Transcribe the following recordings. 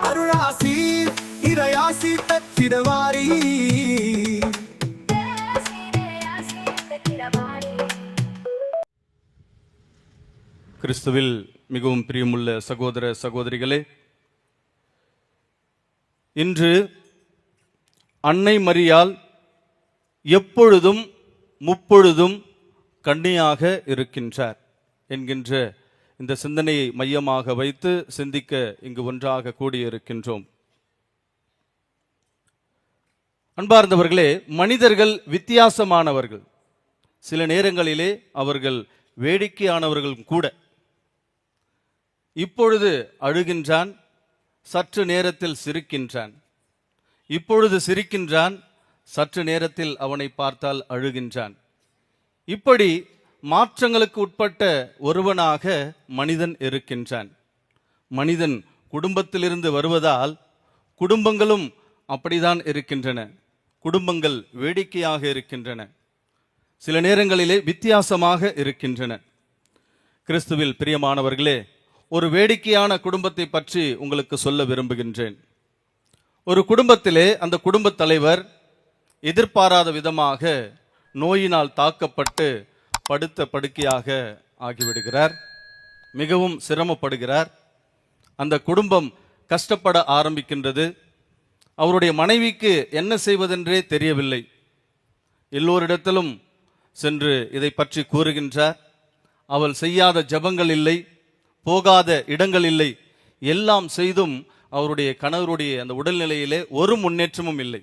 அருளாசி இறையாசி பெற்றிடவாரி ஆசை ஆசை பெற்றிடமாறே கிறிஸ்துவில் மிகவும் பிரியமுள்ள சகோதர சகோதரிகளே இன்று அன்னை மரியாள் எப்பொழுதும் முப்பொழுதும் கண்ணியாக இருக்கின்றார் என்கின்ற இந்த சிந்தனையை மையமாக வைத்து சிந்திக்க இங்கு ஒன்றாக கூடியிருக்கின்றோம். அன்பார்ந்தவர்களே மனிதர்கள் வித்தியாசமானவர்கள். சில நேரங்களிலே அவர்கள் வேடிக்கையானவர்களும் கூட. இப்பொழுது அழுகின்றான் சற்று நேரத்தில் சிரிக்கின்றான். இப்பொழுது சிரிக்கின்றான் சற்று நேரத்தில் அவனை பார்த்தால் அழுகின்றான். இப்படி மாற்றங்களுக்கு உட்பட்ட ஒருவனாக மனிதன் இருக்கின்றான். மனிதன் குடும்பத்திலிருந்து வருவதால் குடும்பங்களும் அப்படிதான் இருக்கின்றன. குடும்பங்கள் வேடிக்கையாக இருக்கின்றன. சில நேரங்களிலே வித்தியாசமாக இருக்கின்றன. கிறிஸ்துவில் பிரியமானவர்களே ஒரு வேடிக்கையான குடும்பத்தை பற்றி உங்களுக்கு சொல்ல விரும்புகின்றேன். ஒரு குடும்பத்திலே அந்த குடும்பத் தலைவர் எதிர்பாராத விதமாக நோயினால் தாக்கப்பட்டு படுத்த படுக்கையாக ஆகிவிடுகிறார். மிகவும் சிரமப்படுகிறார். அந்த குடும்பம் கஷ்டப்பட ஆரம்பிக்கின்றது. அவருடைய மனைவிக்கு என்ன செய்வதென்றே தெரியவில்லை. எல்லோரிடத்திலும் சென்று இதை பற்றி கூறுகின்றார். அவள் செய்யாத ஜபங்கள் இல்லை போகாத இடங்கள் இல்லை. எல்லாம் செய்தும் அவருடைய கணவருடைய அந்த உடல்நிலையிலே ஒரு முன்னேற்றமும் இல்லை.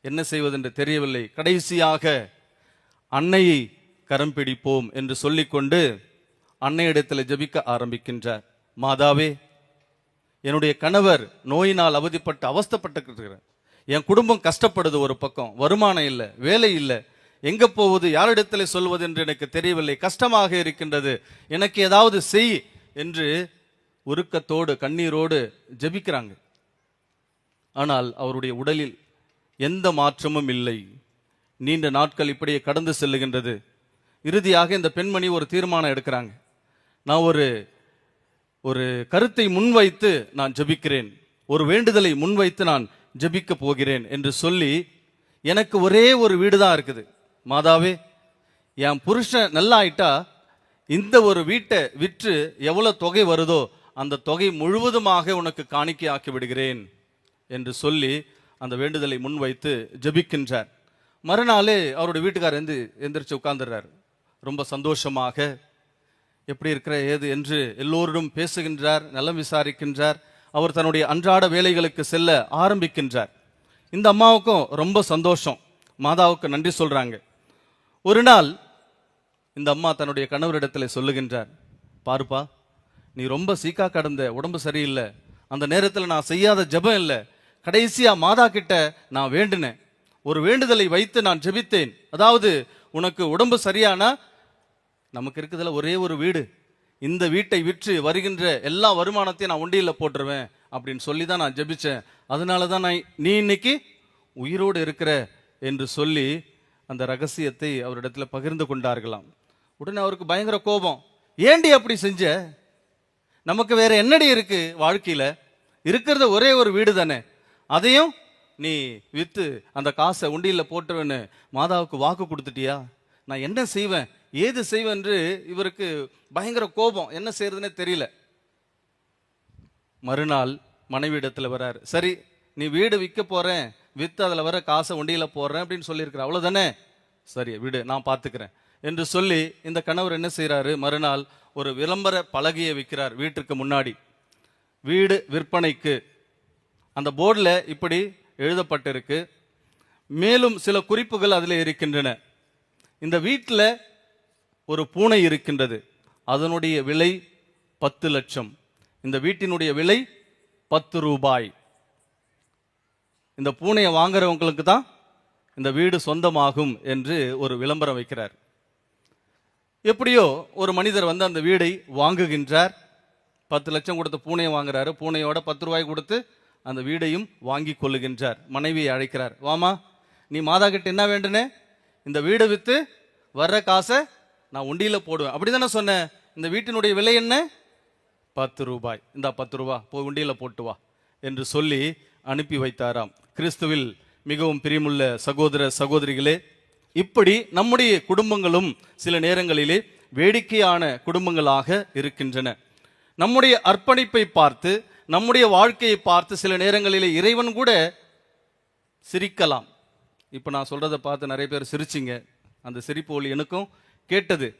என்ன செய்வதென்று தெரியவில்லை. கடைசியாக அன்னையை கரம் பிடிப்போம் என்று சொல்லிக்கொண்டு அன்னையிடத்தில் ஜெபிக்க ஆரம்பிக்கின்றார் மாதாவே என்னுடைய கணவர் நோயினால் அவதிப்பட்டு அவஸ்தைப்பட்டு என் குடும்பம் கஷ்டப்படுது ஒரு பக்கம் வருமானம் இல்லை வேலை இல்லை. எங்கே போவது யாரிடத்தில் சொல்வது என்று எனக்கு தெரியவில்லை. கஷ்டமாக இருக்கின்றது. எனக்கு ஏதாவது செய் என்று உருக்கத்தோடு கண்ணீரோடு ஜெபிக்கிறாங்க. ஆனால் அவருடைய உடலில் எந்த மாற்றமும் இல்லை. நீண்ட நாட்கள் இப்படியே கடந்து செல்லுகின்றது. இறுதியாக இந்த பெண்மணி ஒரு தீர்மானம் எடுக்கிறாங்க. நான் ஒரு ஒரு கருத்தை முன்வைத்து நான் ஜெபிக்கிறேன். ஒரு வேண்டுதலை முன்வைத்து நான் ஜெபிக்க போகிறேன் என்று சொல்லி எனக்கு ஒரே ஒரு வீடு தான் இருக்குது. மாதாவே என் புருஷன் நல்லா ஆயிட்டா இந்த ஒரு வீட்டை விற்று எவ்வளோ தொகை வருதோ அந்த தொகை முழுவதுமாக உனக்கு காணிக்கை ஆக்கி விடுகிறேன் என்று சொல்லி அந்த வேண்டுதலை முன்வைத்து ஜெபிக்கின்றார். மறுநாளே அவருடைய வீட்டுக்காரர் வந்து எந்திரிச்சு உட்கார்ந்துடுறார். ரொம்ப சந்தோஷமாக எப்படி இருக்கிற ஏது? என்று எல்லோரிடம் பேசுகின்றார் நலம் விசாரிக்கின்றார். அவர் தன்னுடைய அன்றாட வேலைகளுக்கு செல்ல ஆரம்பிக்கின்றார். இந்த அம்மாவுக்கும் ரொம்ப சந்தோஷம். மாதாவுக்கு நன்றி சொல்கிறாங்க ஒரு நாள் இந்த அம்மா தன்னுடைய கணவரிடத்தில் சொல்லுகின்றார் பாருப்பா நீ ரொம்ப சீக்கா கடந்த உடம்பு சரியில்லை. அந்த நேரத்தில் நான் செய்யாத ஜெபம் இல்லை. கடைசியாக மாதா கிட்ட நான் வேண்டினேன். ஒரு வேண்டுதலை வைத்து நான் ஜெபித்தேன். அதாவது உனக்கு உடம்பு சரியானா? நமக்கு இருக்குதுல ஒரே ஒரு வீடு. இந்த வீட்டை விற்று வருகின்ற எல்லா வருமானத்தையும் நான் உண்டியில் போட்டுருவேன் அப்படின்னு சொல்லி தான் நான் ஜெபிச்சேன். அதனால தான் நான் நீ இன்னைக்கு உயிரோடு இருக்கிற என்று சொல்லி அந்த ரகசியத்தை அவரிடத்துல பகிர்ந்து கொண்டார்களாம். உடனே அவருக்கு பயங்கர கோபம். ஏண்டி அப்படி செஞ்ச? நமக்கு வேற என்னடி இருக்கு வாழ்க்கையில? இருக்கிறது ஒரே ஒரு வீடு தானே அதையும் நீ விற்று அந்த காசை உண்டியில் போட்டுருவேன்னு மாதாவுக்கு வாக்கு கொடுத்துட்டியா? நான் என்ன செய்வேன்? ஏது செய்வேன் என்று இவருக்கு பயங்கர கோபம். என்ன செய்யறதுன்னே தெரியல. மறுநாள் மனைவியிடத்துல வராரு. சரி நீ வீடு விற்க போகிறேன் விற்று அதில் வர காசை உண்டியில் போடுறேன் அப்படின்னு சொல்லியிருக்கிற அவ்வளவுதானே? சரி விடு நான் பார்த்துக்கிறேன் என்று சொல்லி இந்த கணவர் என்ன செய்கிறாரு மறுநாள் ஒரு விளம்பர பலகையை விற்கிறார் வீட்டிற்கு முன்னாடி. வீடு விற்பனைக்கு. அந்த போர்டில் இப்படி எழுதப்பட்டிருக்கு. மேலும் சில குறிப்புகள் அதில் இருக்கின்றன. இந்த வீட்டில் ஒரு பூனை இருக்கின்றது. அதனுடைய விலை பத்து லட்சம். இந்த வீட்டினுடைய விலை பத்து ரூபாய். இந்த பூனையை வாங்குறவங்களுக்கு தான் இந்த வீடு சொந்தமாகும் என்று ஒரு விளம்பரம் வைக்கிறார். எப்படியோ ஒரு மனிதர் வந்து அந்த வீடை வாங்குகின்றார். பத்து லட்சம் கொடுத்த பூனையை வாங்குறாரு. பூனையோட பத்து ரூபாய் கொடுத்து அந்த வீடையும் வாங்கி கொள்ளுகின்றார். மனைவியை அழைக்கிறார். வாமா நீ மாதா கிட்ட என்ன வேண்டுனே? இந்த வீடை விற்று வர்ற காசை நான் உண்டியில் போடுவேன். அப்படி தானே சொன்னேன் இந்த வீட்டினுடைய விலை என்ன? பத்து ரூபாய். இந்தா பத்து ரூபா. போய் உண்டியில் போட்டு வா. என்று சொல்லி அனுப்பி வைத்தாராம். கிறிஸ்துவில் மிகவும் பிரியமுள்ள சகோதர சகோதரிகளே இப்படி நம்முடைய குடும்பங்களும் சில நேரங்களிலே வேடிக்கையான குடும்பங்களாக இருக்கின்றன. நம்முடைய அர்ப்பணிப்பை பார்த்து நம்முடைய வாழ்க்கையை பார்த்து சில நேரங்களிலே இறைவன் கூட சிரிக்கலாம். இப்போ நான் சொல்கிறத பார்த்து நிறைய பேர் சிரிச்சிங்க. அந்த சிரிப்பு ஒலி எனக்கும் கேட்டது.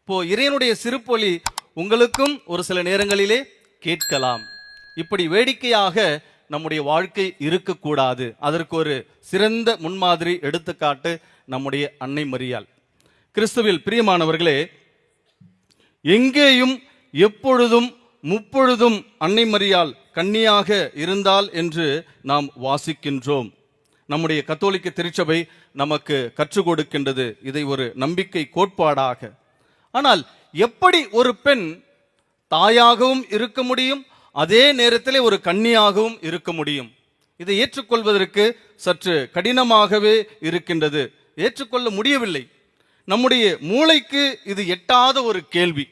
இப்போது இறைவனுடைய சிரிப்பொலி உங்களுக்கும் ஒரு சில நேரங்களிலே கேட்கலாம். இப்படி வேடிக்கையாக நம்முடைய வாழ்க்கை இருக்கக்கூடாது. அதற்கு ஒரு சிறந்த முன்மாதிரி எடுத்துக்காட்டு நம்முடைய அன்னை மரியாள். கிறிஸ்துவில் பிரியமானவர்களே எங்கேயும் எப்பொழுதும் முப்பொழுதும் அன்னை மரியால் கன்னியாக இருந்தால் என்று நாம் வாசிக்கின்றோம். நம்முடைய கத்தோலிக்க திருச்சபை நமக்கு கற்றுக் கொடுக்கின்றது. இதை ஒரு நம்பிக்கை கோட்பாடாக. ஆனால் எப்படி ஒரு பெண் தாயாகவும் இருக்க முடியும்? அதே நேரத்திலே ஒரு கன்னியாகவும் இருக்க முடியும். இதை ஏற்றுக்கொள்வதற்கு சற்று கடினமாகவே இருக்கின்றது. ஏற்றுக்கொள்ள முடியவில்லை. நம்முடைய மூளைக்கு இது எட்டாத ஒரு கேள்வி.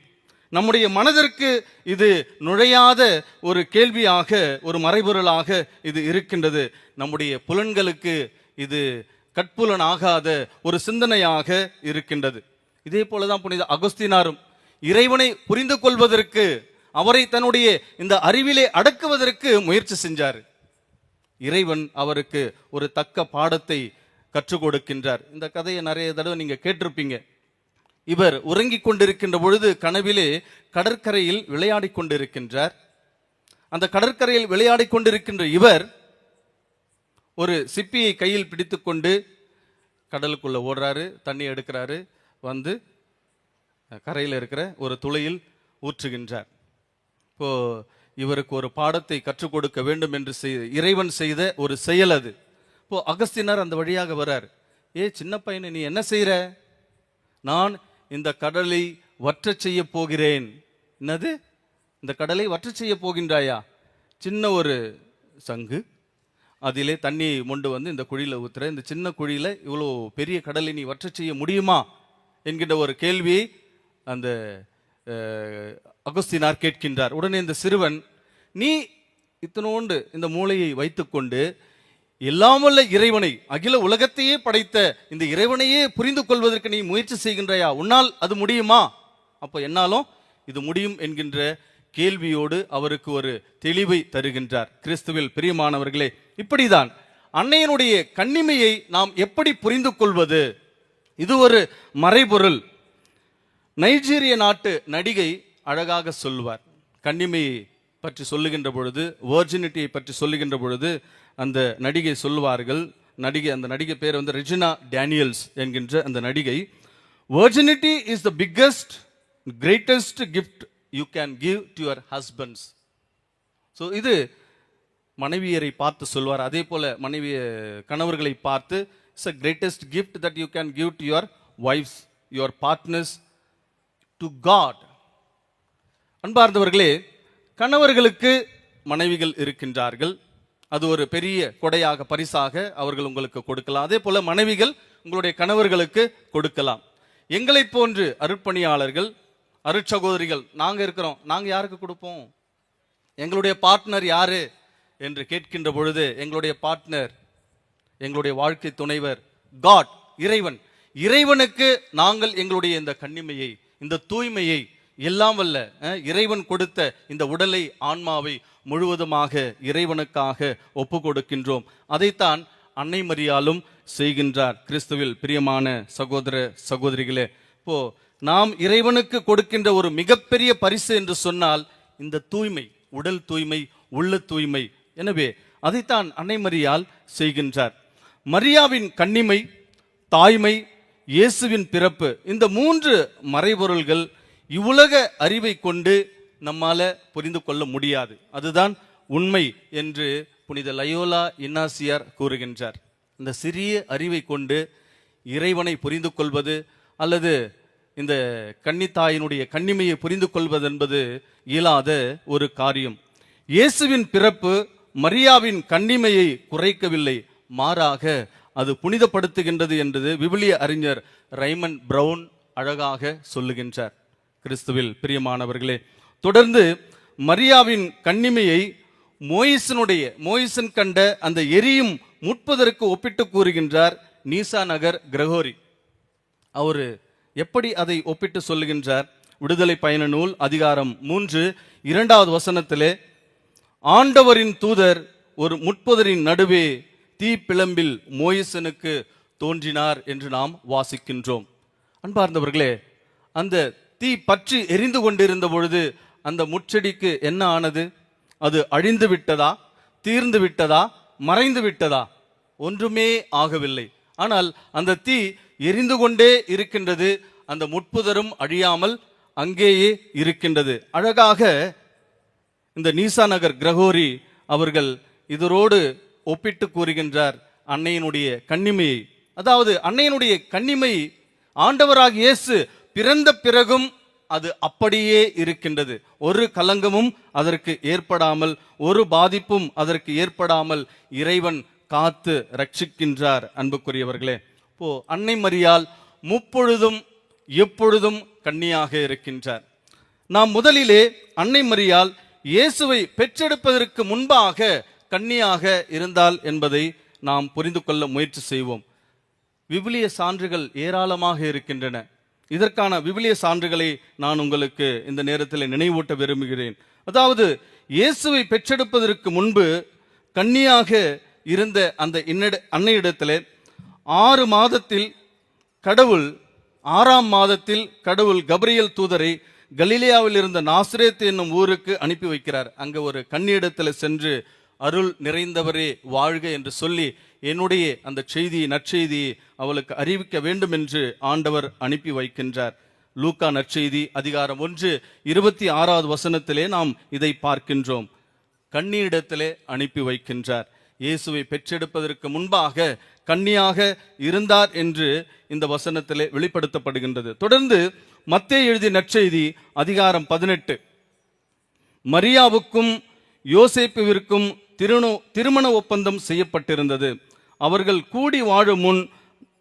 நம்முடைய மனதிற்கு இது நுழையாத ஒரு கேள்வியாக ஒரு மறைபொருளாக இது இருக்கின்றது. நம்முடைய புலன்களுக்கு இது கட்புலனாகாத ஒரு சிந்தனையாக இருக்கின்றது. இதே போலதான் புனித அகஸ்தினாரும் இறைவனை புரிந்து கொள்வதற்கு அவரை தன்னுடைய இந்த அறிவிலே அடக்குவதற்கு முயற்சி செஞ்சார். இறைவன் அவருக்கு ஒரு தக்க பாடத்தை கற்றுக் கொடுக்கின்றார். இந்த கதையை நிறைய தடவை நீங்க கேட்டிருப்பீங்க. இவர் உறங்கிக் கொண்டிருக்கின்ற பொழுது கனவிலே கடற்கரையில் விளையாடிக் கொண்டிருக்கின்றார். அந்த கடற்கரையில் விளையாடிக் கொண்டிருக்கின்ற இவர் ஒரு சிப்பியை கையில் பிடித்துக்கொண்டு கடலுக்குள்ள ஓடுறாரு தண்ணி எடுக்கிறாரு வந்து கரையில் இருக்கிற ஒரு துளையில் ஊற்றுகின்றார். இப்போ இவருக்கு ஒரு பாடத்தை கற்றுக் கொடுக்க வேண்டும் என்று செய் இறைவன் செய்த ஒரு செயல் அது. இப்போ அகஸ்தினர் அந்த வழியாக வர்றார். ஏ சின்ன பையனை நீ என்ன செய்கிற நான் இந்த கடலை வற்றச் செய்ய போகிறேன். என்னது? இந்த கடலை வற்றச் செய்ய போகின்றாயா? சின்ன ஒரு சங்கு. அதிலே தண்ணி மொண்டு வந்து இந்த குழியில ஊத்துற. இந்த சின்ன குழியில இவ்வளோ பெரிய கடலை நீ வற்றச் செய்ய முடியுமா? என்கின்ற ஒரு கேள்வியை அந்த அகஸ்தினார் கேட்கின்றார். உடனே இந்த சிறுவன் நீ இத்தனோண்டு இந்த மூளையை வைத்துக்கொண்டு எல்லாமல்ல இறைவனை அகில உலகத்தையே படைத்த இந்த இறைவனையே புரிந்து கொள்வதற்கு நீ முயற்சி செய்கின்றாயா? உன்னால் அது முடியுமா? அப்போ என்னாலும் இது முடியும் என்கின்ற கேள்வியோடு அவருக்கு ஒரு தெளிவை தருகின்றார். கிறிஸ்துவில் பிரியமானவர்களே இப்படிதான் அன்னையனுடைய கண்ணிமையை நாம் எப்படி புரிந்து கொள்வது? இது ஒரு மறைபொருள். நைஜீரிய நாட்டு நடிகை அழகாக சொல்வார். கண்ணிமையை பற்றி சொல்லுகின்ற பொழுது வேர்ஜினிட்டியை பற்றி சொல்லுகின்ற பொழுது அந்த நடிகை சொல்வார்கள் நடிகை அந்த நடிகை பேர் வந்து ரெஜினா டேனியல்ஸ் என்கின்ற அந்த நடிகை. Virginity is the biggest greatest gift you can give to your husbands so இது மனைவியரை பார்த்து சொல்வார். அதே போல மனைவி கணவர்களை பார்த்து it's a greatest gift that you can give to your wifes your partners to God அன்பார்ந்தவர்களே கணவர்களுக்கு மனைவிகள் இருக்கின்றார்கள். அது ஒரு பெரிய கொடையாக பரிசாக அவர்கள் உங்களுக்கு கொடுக்கலாம். அதே போல மனைவிகள் உங்களுடைய கணவர்களுக்கு கொடுக்கலாம். எங்களை போன்று அருட்பணியாளர்கள் அருட்சகோதரிகள் நாங்க இருக்கிறோம். நாங்க யாருக்கு கொடுப்போம்? எங்களுடைய பார்ட்னர் யாரு? என்று கேட்கின்ற பொழுது எங்களுடைய பார்ட்னர் எங்களுடைய வாழ்க்கை துணைவர் காட் இறைவன். இறைவனுக்கு நாங்கள் எங்களுடைய இந்த கண்ணிமையை இந்த தூய்மையை எல்லாம் வல்ல இறைவன் கொடுத்த இந்த உடலை ஆன்மாவை முழுவதுமாக இறைவனுக்காக ஒப்பு கொடுக்கின்றோம் அதைத்தான் அன்னை மரியாலும் செய்கின்றார். கிறிஸ்துவில் பிரியமான சகோதர சகோதரிகளே இப்போ நாம் இறைவனுக்கு கொடுக்கின்ற ஒரு மிகப்பெரிய பரிசு என்று சொன்னால் இந்த தூய்மை உடல் தூய்மை உள்ள தூய்மை. எனவே அதைத்தான் அன்னை மரியால் செய்கின்றார். மரியாவின் கண்ணிமை தாய்மை இயேசுவின் பிறப்பு இந்த மூன்று மறைபொருள்கள் இவ்வுலக அறிவை கொண்டு நம்மால புரிந்து கொள்ள முடியாது. அதுதான் உண்மை என்று புனித லயோலா இன்னாசியார் கூறுகின்றார். இந்த சிறிய அறிவை கொண்டு இறைவனை புரிந்து கொள்வது அல்லது இந்த கன்னித்தாயினுடைய கண்ணிமையை புரிந்து கொள்வது என்பது இயலாத ஒரு காரியம். இயேசுவின் பிறப்பு மரியாவின் கண்ணிமையை குறைக்கவில்லை. மாறாக அது புனிதப்படுத்துகின்றது என்றது விவிலிய அறிஞர் ரைமன் பிரவுன் அழகாக சொல்லுகின்றார். கிறிஸ்துவில் பிரியமானவர்களே தொடர்ந்து மரியாவின் கண்ணிமையை மோயிசனுடைய மோயிசன் கண்ட அந்த எரியும் முட்பதற்கு ஒப்பிட்டு கூறுகின்றார் நீசா நகர் கிரகோரி. அவரு எப்படி அதை ஒப்பிட்டு சொல்லுகின்றார்? விடுதலை பயண நூல் அதிகாரம் மூன்று இரண்டாவது வசனத்திலே ஆண்டவரின் தூதர் ஒரு முட்புதரின் நடுவே தீ பிளம்பில் மோயிசனுக்கு தோன்றினார் என்று நாம் வாசிக்கின்றோம். அன்பார்ந்தவர்களே அந்த தீ பற்றி எரிந்து கொண்டிருந்த பொழுது அந்த முச்செடிக்கு என்ன ஆனது? அது அழிந்து விட்டதா? தீர்ந்து விட்டதா? மறைந்து விட்டதா? ஒன்றுமே ஆகவில்லை. ஆனால் அந்த தீ எரிந்து கொண்டே இருக்கின்றது. அந்த முட்புதரும் அழியாமல் அங்கேயே இருக்கின்றது. அழகாக இந்த நீசா நகர் கிரகோரி அவர்கள் இதரோடு ஒப்பிட்டு கூறுகின்றார் அன்னையினுடைய கண்ணிமையை. அதாவது அன்னையினுடைய கன்னிமை ஆண்டவராக இயேசு பிறந்த பிறகும் அது அப்படியே இருக்கின்றது. ஒரு கலங்கமும் அதற்கு ஏற்படாமல் ஒரு பாதிப்பும் அதற்கு ஏற்படாமல் இறைவன் காத்து ரட்சிக்கின்றார் அன்புக்குரியவர்களே. இப்போ அன்னை மரியால் முப்பொழுதும் எப்பொழுதும் கன்னியாக இருக்கின்றார். நாம் முதலிலே அன்னை மரியால் இயேசுவை பெற்றெடுப்பதற்கு முன்பாக கன்னியாக இருந்தால் என்பதை நாம் புரிந்து கொள்ள முயற்சி செய்வோம். விவிலிய சான்றுகள் ஏராளமாக இருக்கின்றன. இதற்கான விவிலிய சான்றுகளை நான் உங்களுக்கு இந்த நேரத்தில் நினைவூட்ட விரும்புகிறேன். அதாவது இயேசுவை பெற்றெடுப்பதற்கு முன்பு கன்னியாக இருந்த அந்த இன்னட அன்னையிடத்திலே ஆறு மாதத்தில் கடவுள் ஆறாம் மாதத்தில் கடவுள் கபிரியல் தூதரை கலிலியாவில் இருந்த நாசிரேத் என்னும் ஊருக்கு அனுப்பி வைக்கிறார். அங்க ஒரு கன்னியிடத்தில் சென்று அருள் நிறைந்தவரே வாழ்க என்று சொல்லி என்னுடைய அந்த செய்தி நற்செய்தியை அவளுக்கு அறிவிக்க வேண்டும் என்று ஆண்டவர் அனுப்பி வைக்கின்றார். லூக்கா நற்செய்தி அதிகாரம் ஒன்று இருபத்தி ஆறாவது வசனத்திலே நாம் இதை பார்க்கின்றோம். கண்ணியிடத்திலே அனுப்பி வைக்கின்றார். இயேசுவை பெற்றெடுப்பதற்கு முன்பாக கன்னியாக இருந்தார் என்று இந்த வசனத்திலே வெளிப்படுத்தப்படுகின்றது. தொடர்ந்து மத்திய எழுதிய நற்செய்தி அதிகாரம் பதினெட்டு. மரியாவுக்கும் யோசேப்புவிற்கும் திருணு திருமண ஒப்பந்தம் செய்யப்பட்டிருந்தது. அவர்கள் கூடி வாழும் முன்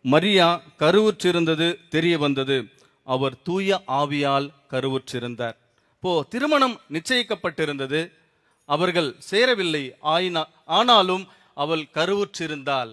மரியா கருவுற்றிருந்தது தெரிய வந்தது. அவர் தூய ஆவியால் கருவுற்றிருந்தார். இப்போ திருமணம் நிச்சயிக்கப்பட்டிருந்தது. அவர்கள் சேரவில்லை. ஆயினா ஆனாலும் அவள் கருவுற்றிருந்தாள்.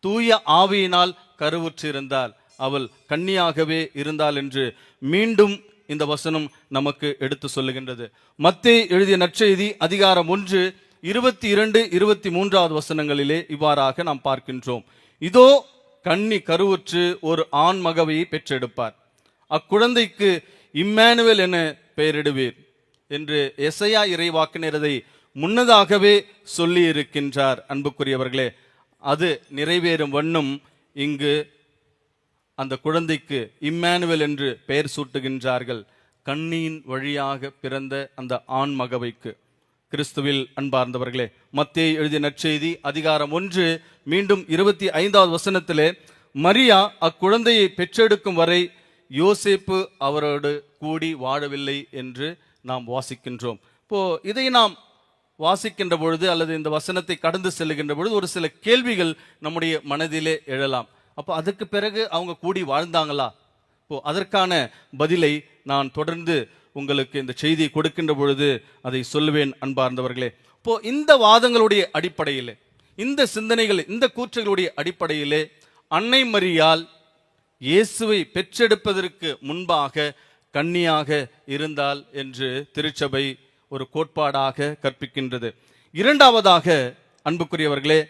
தூய ஆவியினால் கருவுற்றிருந்தாள். அவள் கன்னியாகவே இருந்தாள் என்று மீண்டும் இந்த வசனம் நமக்கு எடுத்து சொல்லுகின்றது. மத்தே எழுதிய நற்செய்தி அதிகாரம் ஒன்று இருபத்தி இரண்டு இருபத்தி மூன்றாவது வசனங்களிலே இவ்வாறாக நாம் பார்க்கின்றோம். இதோ கன்னி கருவுற்று ஒரு ஆண் மகவையை பெற்றெடுப்பார். அக்குழந்தைக்கு இம்மானுவல் என பெயரிடுவீர் என்று எசையா இறைவாக்கினரதை முன்னதாகவே சொல்லி இருக்கின்றார் அன்புக்குரியவர்களே. அது நிறைவேறும் வண்ணம் இங்கு அந்த குழந்தைக்கு இம்மானுவல் என்று பெயர் சூட்டுகின்றார்கள். கண்ணியின் வழியாக பிறந்த அந்த ஆண் மகவைக்கு. கிறிஸ்துவில் அன்பார்ந்தவர்களே மத்தியை எழுதிய நற்செய்தி அதிகாரம் ஒன்று மீண்டும் இருபத்தி ஐந்தாவது வசனத்திலே மரியா அக்குழந்தையை பெற்றெடுக்கும் வரை யோசேப்பு அவரோடு கூடி வாழவில்லை என்று நாம் வாசிக்கின்றோம். இப்போ இதை நாம் வாசிக்கின்ற பொழுது அல்லது இந்த வசனத்தை கடந்து செல்லுகின்ற பொழுது ஒரு சில கேள்விகள் நம்முடைய மனதிலே எழலாம். அப்போ அதுக்கு பிறகு அவங்க கூடி வாழ்ந்தாங்களா? இப்போ அதற்கான பதிலை நான் தொடர்ந்து உங்களுக்கு இந்த செய்தியை கொடுக்கின்ற பொழுது அதை சொல்லுவேன் அன்பார்ந்தவர்களே. இப்போ இந்த வாதங்களுடைய அடிப்படையிலே இந்த சிந்தனைகள் இந்த கூற்றுகளுடைய அடிப்படையிலே அன்னை மரியால் இயேசுவை பெற்றெடுப்பதற்கு முன்பாக கன்னியாக இருந்தால் என்று திருச்சபை ஒரு கோட்பாடாக கற்பிக்கின்றது. இரண்டாவதாக அன்புக்குரியவர்களே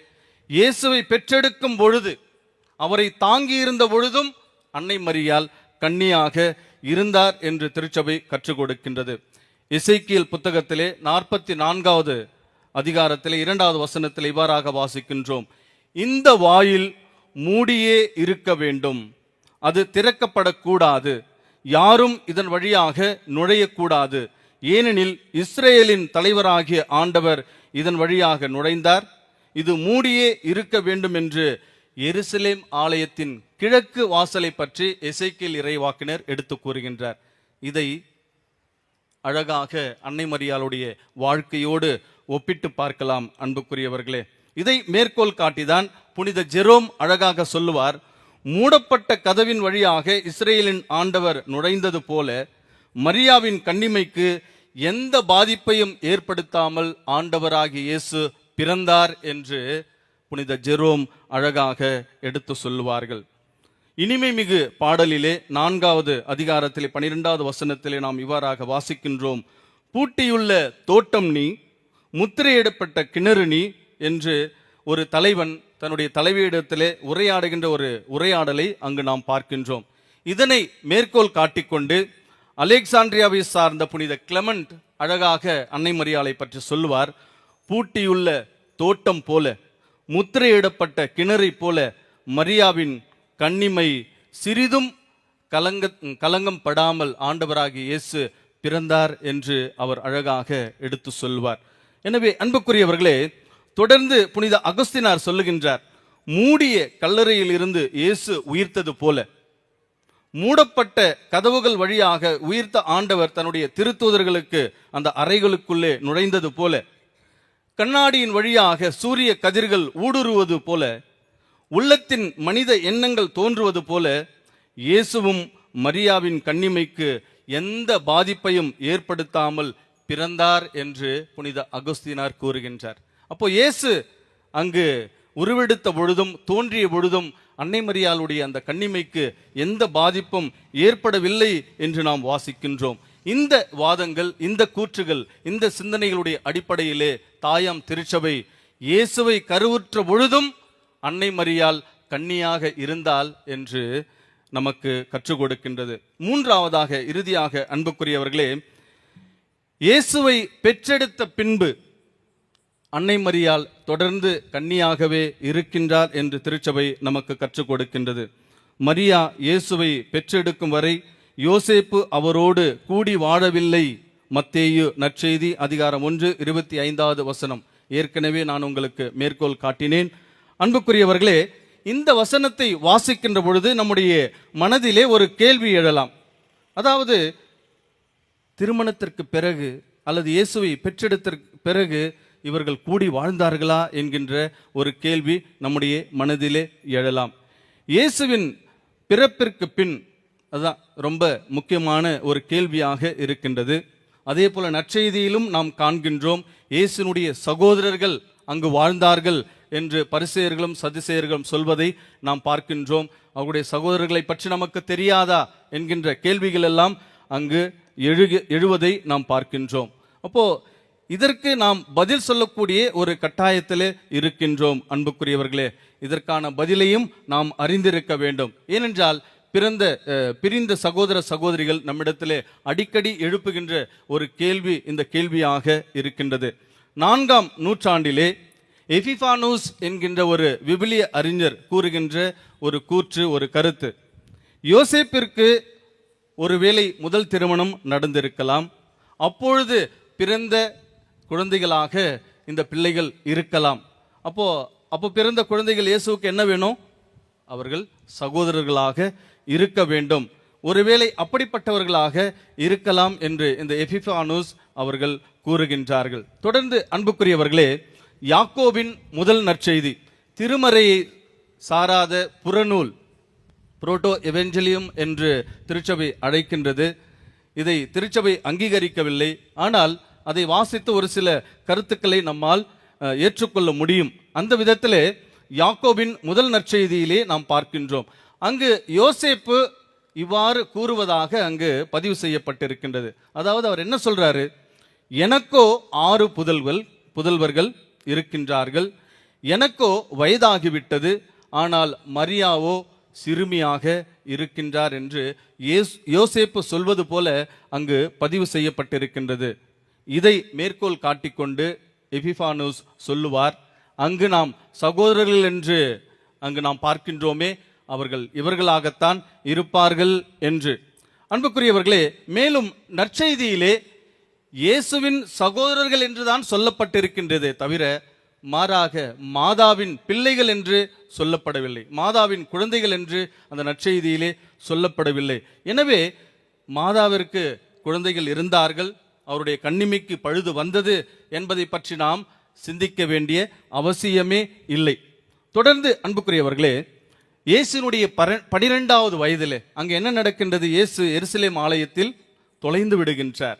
இயேசுவை பெற்றெடுக்கும் பொழுது அவரை தாங்கி இருந்த பொழுதும் அன்னை மரியால் கண்ணியாக இருந்தார் என்று திருச்சபை கற்றுக் கொடுக்கின்றது இசைக்கியல் புத்தகத்திலே நாற்பத்தி நான்காவது அதிகாரத்திலே இரண்டாவது வசனத்தில் இவ்வாறாக வாசிக்கின்றோம். இந்த வாயில் மூடியே இருக்க வேண்டும். அது திறக்கப்படக்கூடாது. யாரும் இதன் வழியாக நுழையக்கூடாது. ஏனெனில் இஸ்ரேலின் தலைவராகிய ஆண்டவர் இதன் வழியாக நுழைந்தார். இது மூடியே இருக்க வேண்டும் என்று எருசலேம் ஆலயத்தின் கிழக்கு வாசலை பற்றி எசேக்கியேல் இறைவாக்கினர் எடுத்து கூறுகின்றார். இதை அழகாக அன்னை மரியாளுடைய வாழ்க்கையோடு ஒப்பிட்டு பார்க்கலாம் அன்புக்குரியவர்களே. இதை மேற்கோள் காட்டிதான் புனித ஜெரோம் அழகாக சொல்லுவார் மூடப்பட்ட கதவின் வழியாக இஸ்ரேலின் ஆண்டவர் நுழைந்தது போல மரியாவின் கண்ணிமைக்கு எந்த பாதிப்பையும் ஏற்படுத்தாமல் ஆண்டவராகிய இயேசு பிறந்தார் என்று புனித ஜெரோம் அழகாக எடுத்து சொல்லுவார்கள். இனிமை மிகு பாடலிலே நான்காவது அதிகாரத்திலே பனிரெண்டாவது வசனத்திலே நாம் இவ்வாறாக வாசிக்கின்றோம். பூட்டியுள்ள தோட்டம் நீ முத்திரையிடப்பட்ட கிணறு நீ என்று ஒரு தலைவன் தன்னுடைய தலைவியிடத்திலே உரையாடுகின்ற ஒரு உரையாடலை அங்கு நாம் பார்க்கின்றோம். இதனை மேற்கோள் காட்டிக்கொண்டு அலெக்சாண்ட்ரியாவை சார்ந்த புனித கிளமண்ட் அழகாக அன்னை மரியாளை பற்றி சொல்லுவார். பூட்டியுள்ள தோட்டம் போல முத்திரையிடப்பட்ட கிணறை போல மரியாவின் கண்ணிமை சிறிதும் கலங்க கலங்கம் படாமல் ஆண்டவராகிய இயேசு பிறந்தார் என்று அவர் அழகாக எடுத்து சொல்வார். எனவே அன்புக்குரியவர்களே தொடர்ந்து புனித அகஸ்தினார் சொல்லுகின்றார் மூடிய கல்லறையில் இருந்து இயேசு உயிர்த்தது போல. மூடப்பட்ட கதவுகள் வழியாக உயிர்த்த ஆண்டவர் தன்னுடைய திருத்தூதர்களுக்கு அந்த அறைகளுக்குள்ளே நுழைந்தது போல. கண்ணாடியின் வழியாக சூரிய கதிர்கள் ஊடுருவது போல உள்ளத்தின் மனித எண்ணங்கள் தோன்றுவது போல இயேசுவும் மரியாவின் கண்ணிமைக்கு எந்த பாதிப்பையும் ஏற்படுத்தாமல் பிறந்தார் என்று புனித அகஸ்தினார் கூறுகின்றார். அப்போ இயேசு அங்கு உருவெடுத்த பொழுதும் தோன்றிய பொழுதும் அன்னை மரியாளுடைய அந்த கண்ணிமைக்கு எந்த பாதிப்பும் ஏற்படவில்லை என்று நாம் வாசிக்கின்றோம். இந்த வாதங்கள் இந்த கூற்றுகள் இந்த சிந்தனைகளுடைய அடிப்படையிலே தாயாம் திருச்சபை இயேசுவை கருவுற்ற பொழுதும் அன்னை மரியால் கன்னியாக இருந்தால் என்று நமக்கு கற்றுக் கொடுக்கின்றது. மூன்றாவதாக இறுதியாக அன்புக்குரியவர்களே இயேசுவை பெற்றெடுத்த பின்பு அன்னை மரியால் தொடர்ந்து கன்னியாகவே இருக்கின்றார் என்று திருச்சபை நமக்கு கற்றுக் கொடுக்கின்றது. மரியா இயேசுவை பெற்றெடுக்கும் வரை யோசேப்பு அவரோடு கூடி வாழவில்லை. மத்தேயு நற்செய்தி அதிகாரம் ஒன்று இருபத்தி ஐந்தாவது வசனம். ஏற்கனவே நான் உங்களுக்கு மேற்கோள் காட்டினேன். அன்புக்குரியவர்களே இந்த வசனத்தை வாசிக்கின்ற பொழுது நம்முடைய மனதிலே ஒரு கேள்வி எழலாம். அதாவது திருமணத்திற்கு பிறகு அல்லது இயேசுவை பெற்றெடுத்திற்கு பிறகு இவர்கள் கூடி வாழ்ந்தார்களா என்கின்ற ஒரு கேள்வி நம்முடைய மனதிலே எழலாம். இயேசுவின் பிறப்பிற்கு பின் அதுதான் ரொம்ப முக்கியமான ஒரு கேள்வியாக இருக்கின்றது. அதே போல நற்செய்தியிலும் நாம் காண்கின்றோம் இயேசுனுடைய சகோதரர்கள் அங்கு வாழ்ந்தார்கள் என்று பரிசெயர்களும் சதிசெயர்களும் சொல்வதை நாம் பார்க்கின்றோம். அவருடைய சகோதரர்களை பற்றி நமக்கு தெரியாதா என்கின்ற கேள்விகள் எல்லாம் அங்கு எழுக எழுவதை நாம் பார்க்கின்றோம். அப்போ இதற்கு நாம் பதில் சொல்லக்கூடிய ஒரு கட்டாயத்திலே இருக்கின்றோம் அன்புக்குரியவர்களே. இதற்கான பதிலையும் நாம் அறிந்திருக்க வேண்டும். ஏனென்றால் பிறந்த அஹ், பிரிந்த சகோதர சகோதரிகள் நம்மிடத்திலே அடிக்கடி எழுப்புகின்ற ஒரு கேள்வி இந்த கேள்வியாக இருக்கின்றது. நான்காம் நூற்றாண்டிலே எபிஃபானூஸ் என்கின்ற ஒரு விபிலிய அறிஞர் கூறுகின்ற ஒரு கூற்று ஒரு கருத்து. யோசேப்பிற்கு ஒருவேளை முதல் திருமணம் நடந்திருக்கலாம். அப்பொழுது பிறந்த குழந்தைகளாக இந்த பிள்ளைகள் இருக்கலாம். அப்போ அப்போ பிறந்த குழந்தைகள் இயேசுவுக்கு என்ன வேணும்? அவர்கள் சகோதரர்களாக இருக்க வேண்டும். ஒருவேளை அப்படிப்பட்டவர்களாக இருக்கலாம் என்று இந்த எபிஃபானூஸ் அவர்கள் கூறுகின்றார்கள். தொடர்ந்து அன்புக்குரியவர்களே யாக்கோவின் முதல் நற்செய்தி திருமறையை சாராத புறநூல் புரோட்டோ எவெஞ்சலியம் என்று திருச்சபை அழைக்கின்றது. இதை திருச்சபை அங்கீகரிக்கவில்லை. ஆனால் அதை வாசித்து ஒரு சில கருத்துக்களை நம்மால் ஏற்றுக்கொள்ள முடியும். அந்த விதத்திலே யாக்கோபின் முதல் நற்செய்தியிலே நாம் பார்க்கின்றோம். அங்கு யோசேப்பு இவ்வாறு கூறுவதாக அங்கு பதிவு செய்யப்பட்டிருக்கின்றது. அதாவது அவர் என்ன சொல்றாரு? எனக்கோ ஆறு புதல்வல் புதல்வர்கள் இருக்கின்றார்கள். எனக்கோ வயதாகிவிட்டது. ஆனால் மரியாவோ சிறுமியாக இருக்கின்றார் என்று யோசேப்பு சொல்வது போல அங்கு பதிவு செய்யப்பட்டிருக்கின்றது. இதை மேற்கோள் காட்டிக்கொண்டு எபிஃபானோஸ் சொல்லுவார் அங்கு நாம் சகோதரர்கள் என்று அங்கு நாம் பார்க்கின்றோமே அவர்கள் இவர்களாகத்தான் இருப்பார்கள் என்று. அன்புக்குரியவர்களே மேலும் நற்செய்தியிலே இயேசுவின் சகோதரர்கள் என்றுதான் சொல்லப்பட்டிருக்கின்றதே தவிர மாறாக மாதாவின் பிள்ளைகள் என்று சொல்லப்படவில்லை. மாதாவின் குழந்தைகள் என்று அந்த நற்செய்தியிலே சொல்லப்படவில்லை. எனவே மாதாவிற்கு குழந்தைகள் இருந்தார்கள் அவருடைய கண்ணிமைக்கு பழுது வந்தது என்பதை பற்றி நாம் சிந்திக்க வேண்டிய அவசியமே இல்லை. தொடர்ந்து அன்புக்குரியவர்களே இயேசுனுடைய பர- பனிரெண்டாவது வயதிலே அங்கே என்ன நடக்கின்றது? இயேசு எருசலேம் ஆலயத்தில் தொலைந்து விடுகின்றார்.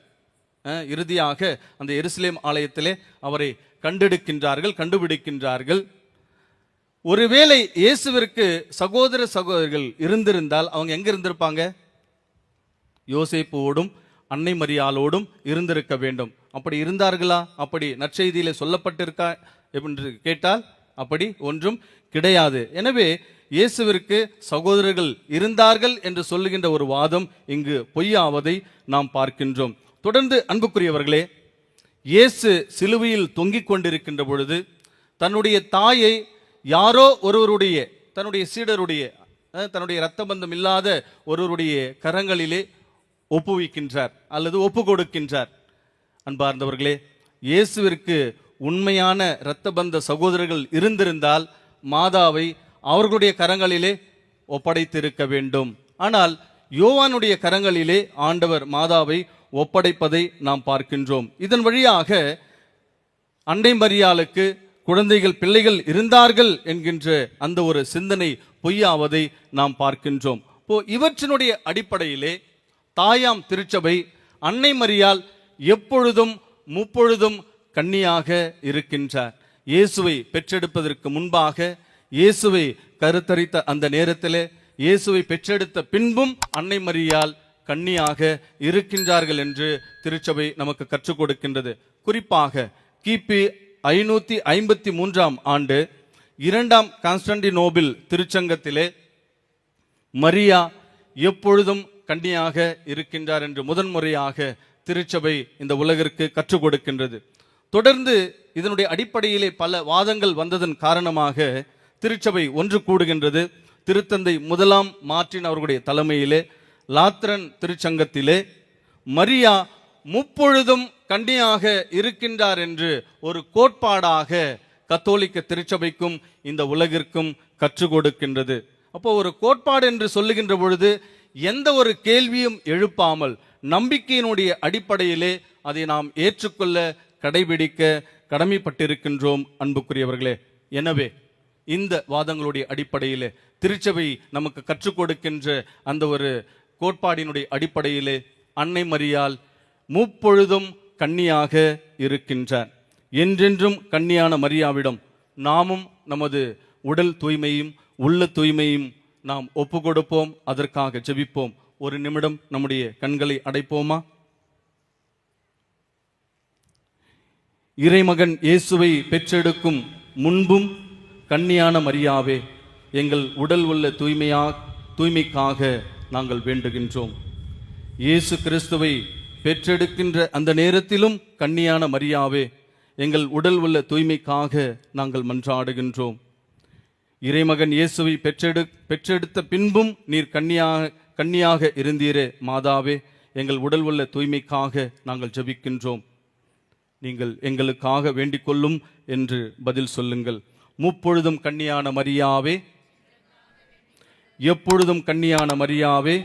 இறுதியாக அந்த எருசலேம் ஆலயத்திலே அவரை கண்டெடுக்கின்றார்கள் கண்டுபிடிக்கின்றார்கள். ஒருவேளை இயேசுவிற்கு சகோதர சகோதரிகள் இருந்திருந்தால் அவங்க எங்க இருந்திருப்பாங்க? யோசேப்போடும் அன்னை மரியாளோடும் இருந்திருக்க வேண்டும். அப்படி இருந்தார்களா? அப்படி நற்செய்தியில் சொல்லப்பட்டிருக்கா? என்று கேட்டால் அப்படி ஒன்றும் கிடையாது. எனவே இயேசுவிற்கு சகோதரர்கள் இருந்தார்கள் என்று சொல்லுகின்ற ஒரு வாதம் இங்கு பொய்யாவதை நாம் பார்க்கின்றோம். தொடர்ந்து அன்புக்குரியவர்களே இயேசு சிலுவையில் தொங்கிக் கொண்டிருக்கின்ற பொழுது தன்னுடைய தாயை யாரோ ஒருவருடைய தன்னுடைய சீடருடைய தன்னுடைய இரத்த பந்தம் இல்லாத ஒருவருடைய கரங்களிலே ஒப்புவிக்கின்றார் அல்லது ஒப்பு கொடுக்கின்றார் அன்பார்ந்தவர்களே இயேசுவிற்கு உண்மையான இரத்த பந்த சகோதரர்கள் இருந்திருந்தால் மாதாவை அவர்களுடைய கரங்களிலே ஒப்படைத்திருக்க வேண்டும். ஆனால் யோவானுடைய கரங்களிலே ஆண்டவர் மாதாவை ஒப்படைப்பதை நாம் பார்க்கின்றோம். இதன் வழியாக அண்டை மரியாளுக்கு குழந்தைகள் பிள்ளைகள் இருந்தார்கள் என்கின்ற அந்த ஒரு சிந்தனை பொய்யாவதை நாம் பார்க்கின்றோம். இப்போ இவற்றினுடைய அடிப்படையிலே தாயாம் திருச்சபை அன்னை மரியால் எப்பொழுதும் முப்பொழுதும் கண்ணியாக இருக்கின்றார். இயேசுவை பெற்றெடுப்பதற்கு முன்பாக இயேசுவை கருத்தரித்த அந்த நேரத்திலே இயேசுவை பெற்றெடுத்த பின்பும் அன்னை மரியால் கன்னியாக இருக்கின்றார்கள் என்று திருச்சபை நமக்கு கற்றுக் கொடுக்கின்றது. குறிப்பாக கிபி ஐநூத்தி ஐம்பத்தி மூன்றாம் ஆண்டு இரண்டாம் கான்ஸ்டன்டினோபிள் திருச்சங்கத்திலே மரியா எப்பொழுதும் கன்னியாக இருக்கின்றார் என்று முதன்முறையாக திருச்சபை இந்த உலகிற்கு கற்றுக் கொடுக்கின்றது. தொடர்ந்து இதனுடைய அடிப்படையிலே பல வாதங்கள் வந்ததன் காரணமாக திருச்சபை ஒன்று கூடுகின்றது. திருத்தந்தை முதலாம் மாற்றின் அவர்களுடைய தலைமையிலே லாத்திரன் திருச்சங்கத்திலே மரியா முப்பொழுதும் கண்ணியாக இருக்கின்றார் என்று ஒரு கோட்பாடாக கத்தோலிக்க திருச்சபைக்கும் இந்த உலகிற்கும் கற்றுக் கொடுக்கின்றது. அப்போ ஒரு கோட்பாடு என்று சொல்லுகின்ற பொழுது எந்த ஒரு கேள்வியும் எழுப்பாமல் நம்பிக்கையினுடைய அடிப்படையிலே அதை நாம் ஏற்றுக்கொள்ள கடைபிடிக்க கடமைப்பட்டிருக்கின்றோம் அன்புக்குரியவர்களே. எனவே இந்த வாதங்களுடைய அடிப்படையிலே திருச்சபை நமக்கு கற்றுக் கொடுக்கின்ற அந்த ஒரு கோட்பாடினுடைய அடிப்படையிலே அன்னை மரியால் முப்பொழுதும் கன்னியாக இருக்கின்றார். என்றென்றும் கன்னியான மரியாவிடம் நாமும் நமது உடல் தூய்மையும் உள்ள தூய்மையும் நாம் ஒப்பு கொடுப்போம் அதற்காக ஜெபிப்போம். ஒரு நிமிடம் நம்முடைய கண்களை அடைப்போமா? இறைமகன் இயேசுவை பெற்றெடுக்கும் முன்பும் கண்ணியான மரியாவே எங்கள் உடல் உள்ள தூய்மையா தூய்மைக்காக நாங்கள் வேண்டுகின்றோம். இயேசு கிறிஸ்துவை பெற்றெடுக்கின்ற அந்த நேரத்திலும் கன்னியான மரியாவே எங்கள் உடல் உள்ள தூய்மைக்காக நாங்கள் மன்றாடுகின்றோம். இறைமகன் இயேசுவை பெற்றெடு பெற்றெடுத்த பின்பும் நீர் கன்னியாக கன்னியாக இருந்தீரே மாதாவே எங்கள் உடல் உள்ள தூய்மைக்காக நாங்கள் ஜெபிக்கின்றோம். நீங்கள் எங்களுக்காக வேண்டிக் கொள்ளும் என்று பதில் சொல்லுங்கள். முப்பொழுதும் கண்ணியான மரியாவே. எப்பொழுதும் கண்ணியான மரியாவே.